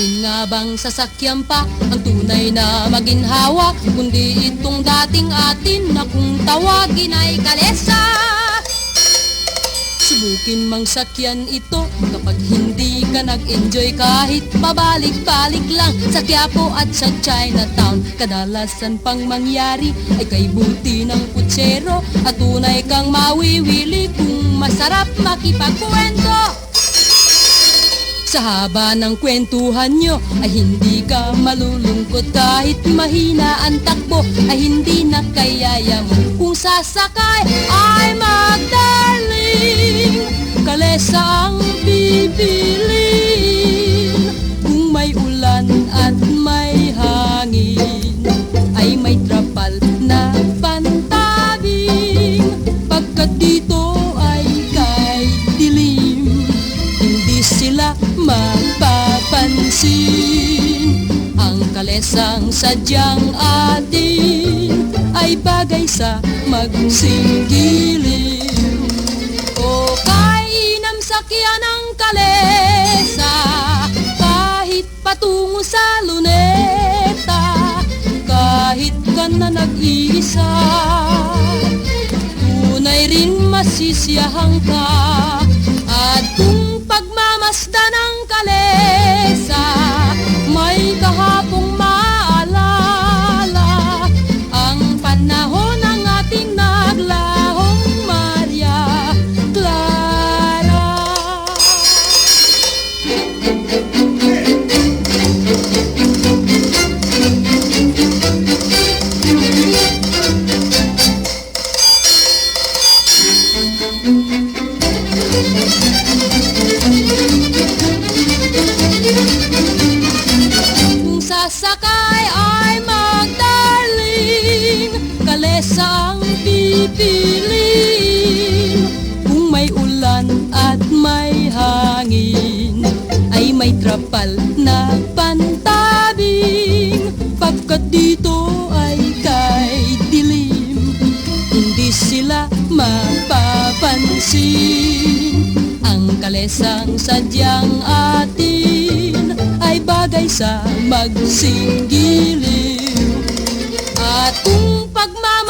Alin nga bang sasakyan pa? Ang tunay na maginhawa Kundi itong dating atin na kung tawagin ay kalesa. Subukin mang sakyan ito kapag hindi ka nag-enjoy kahit pabalik-balik lang sa Quiapo at sa Chinatown. Kadalasan pang mangyari ay kay buti ng kutsero at tunay kang mawiwili kung masarap makipagkwento sa haba ng kwentuhan nyo ay hindi ka malulungkot kahit mahina ang takbo. Ay hindi na kayaya mo kung sasakay. Ay magdarling kalesa ang bibilin mapapansin Ang kalesang sadyang atin Ay bagay sa magsinggilin O kainam sakyan ng kalesa Kahit patungo sa luneta Kahit ka na nag-iisa Tunay rin masisiyahan ka pipiliin Kung may ulan at may hangin Ay may trapal na pantabing. Pagkat dito ay kay dilim Hindi sila mapapansin. Ang kalesang sadyang atin Ay bagay sa magsinggiliw At kung pagmamasda na